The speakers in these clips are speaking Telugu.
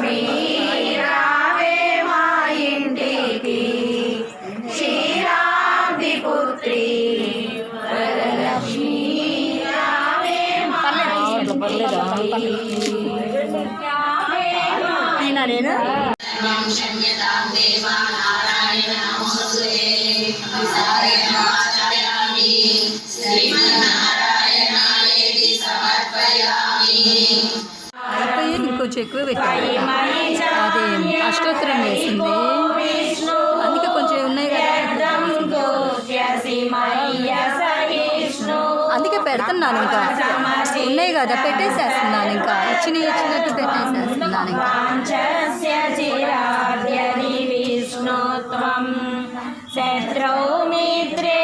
లక్ష్మీ రావే మా ఇంటికి. శ్రీరాంతి పుత్రి నారాయణ నమోస్తుతే చెక్కు ఎక్కువ అదే అష్టోత్తరం వేసింది. అందుకే కొంచెం ఉన్నాయి కదా. అందుకే పెడుతున్నాను ఇంకా. ఉన్నాయి కదా పెట్టేసేస్తున్నాను ఇంకా. ఇచ్చిన వచ్చినట్టు పెట్టేసేస్తున్నాను ఇంకా. శత్రౌ మిత్రే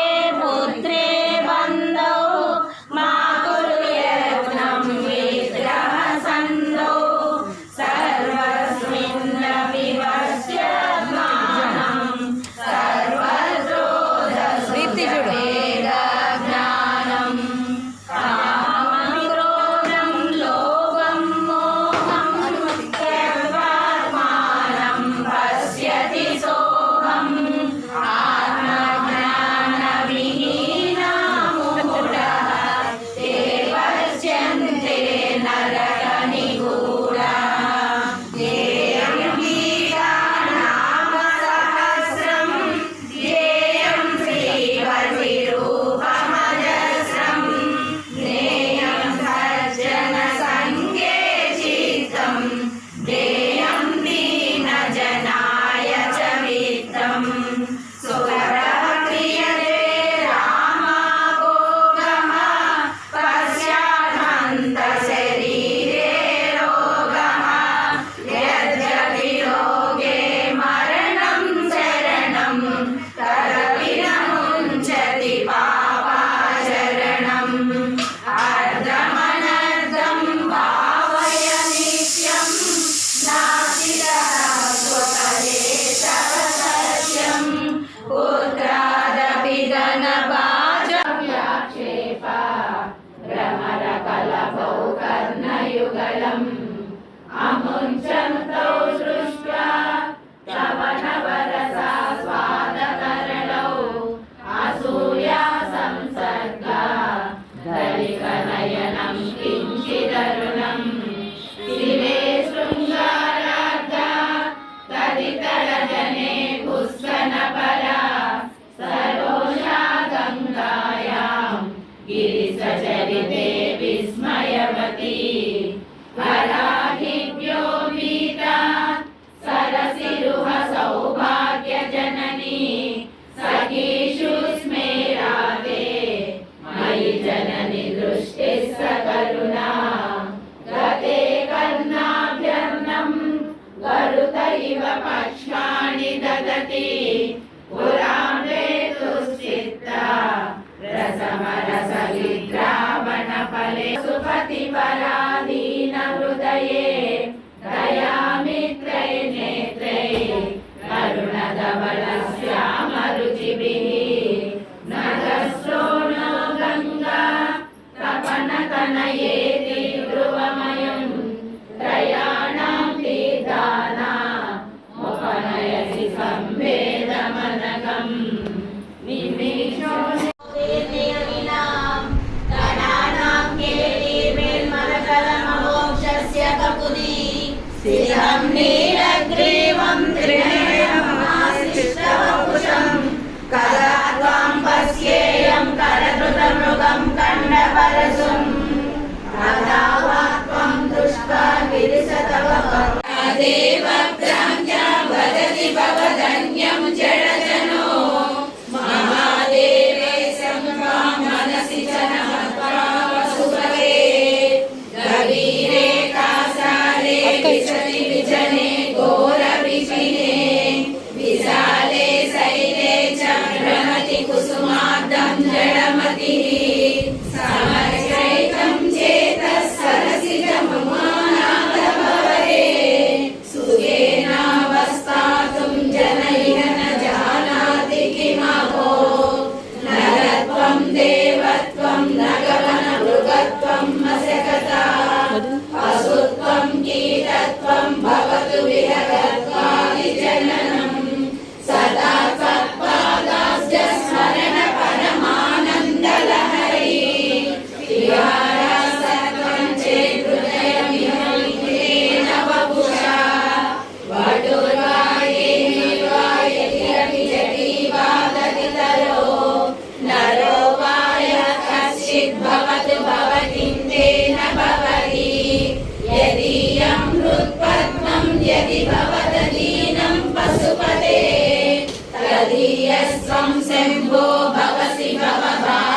गिरिसचरिते विस्मयवती हरा सिहं नीलग्रीवं त्रिणयमाशिष्टवपुषं कदा त्वां पश्येयं करकृतमृगं कण्डपरसुम् कदा वा त्वं दृष्ट्वा गिरिशतव यदि भवदधीनं पशुपते तदीयस्त्वं शम्भो भवसि भवभारं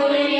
Hallelujah.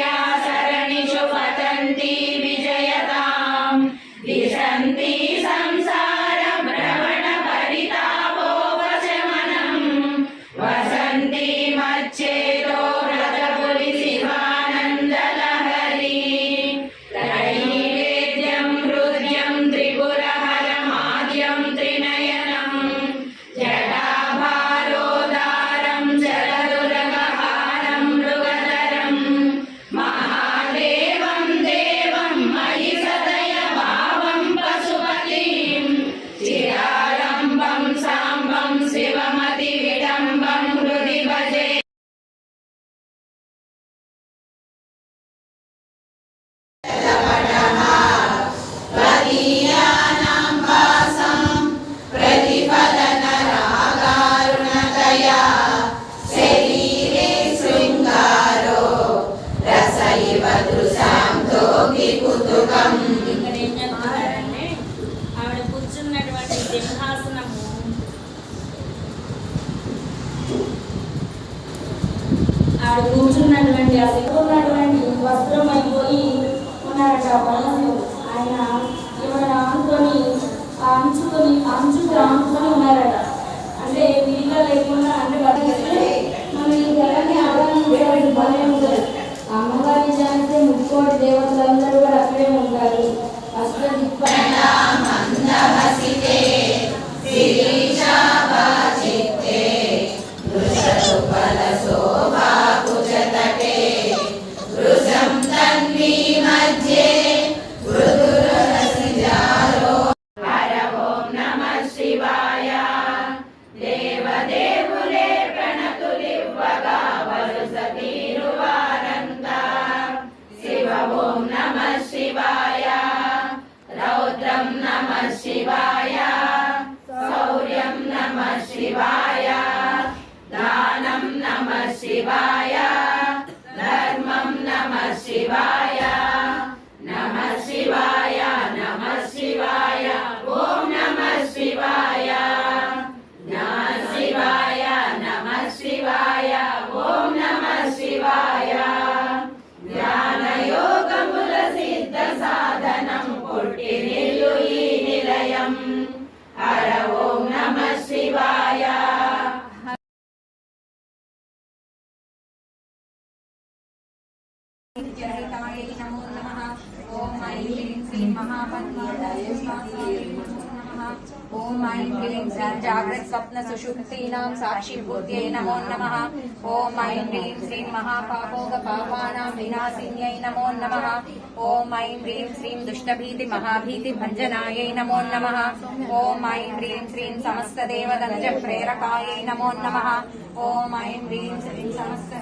ఉన్నారట ఆయన ఏమైనా ఆనుకొని ఆ అంచుకొని అంచుకు ఆనుకొని ఉన్నారట. అంటే వీళ్ళ లేకుండా అంటే బతికితే మనం ఈ గలని ఆవరణ భలే ఉంటుంది అమ్మవారి నిజానికి ముక్కోటి దేవతలందరూ కూడా అక్కడే ఉంటారు. అసలు దిక్ప శివాయ. ధర్మం నమ శివాయ. जहिताय ओम ऐं ह्रीं श्रीं जाग्रत् स्वप्न सुषुप्तीनां साक्षिभूत्यै नमो नमः। ॐ ऐं ह्रीं श्रीं महापापोगपापानां विनाशिन्यै नमो नमः। ॐ ऐं ह्रीं श्रीं दुष्टभीतिमहाभीतिभञ्जनायै नमो नमः। ॐ ऐं ह्रीं श्रीं समस्तदेवदनजप्रेरकायै नमो नमः। ॐ ऐं ह्रीं श्रीं समस्त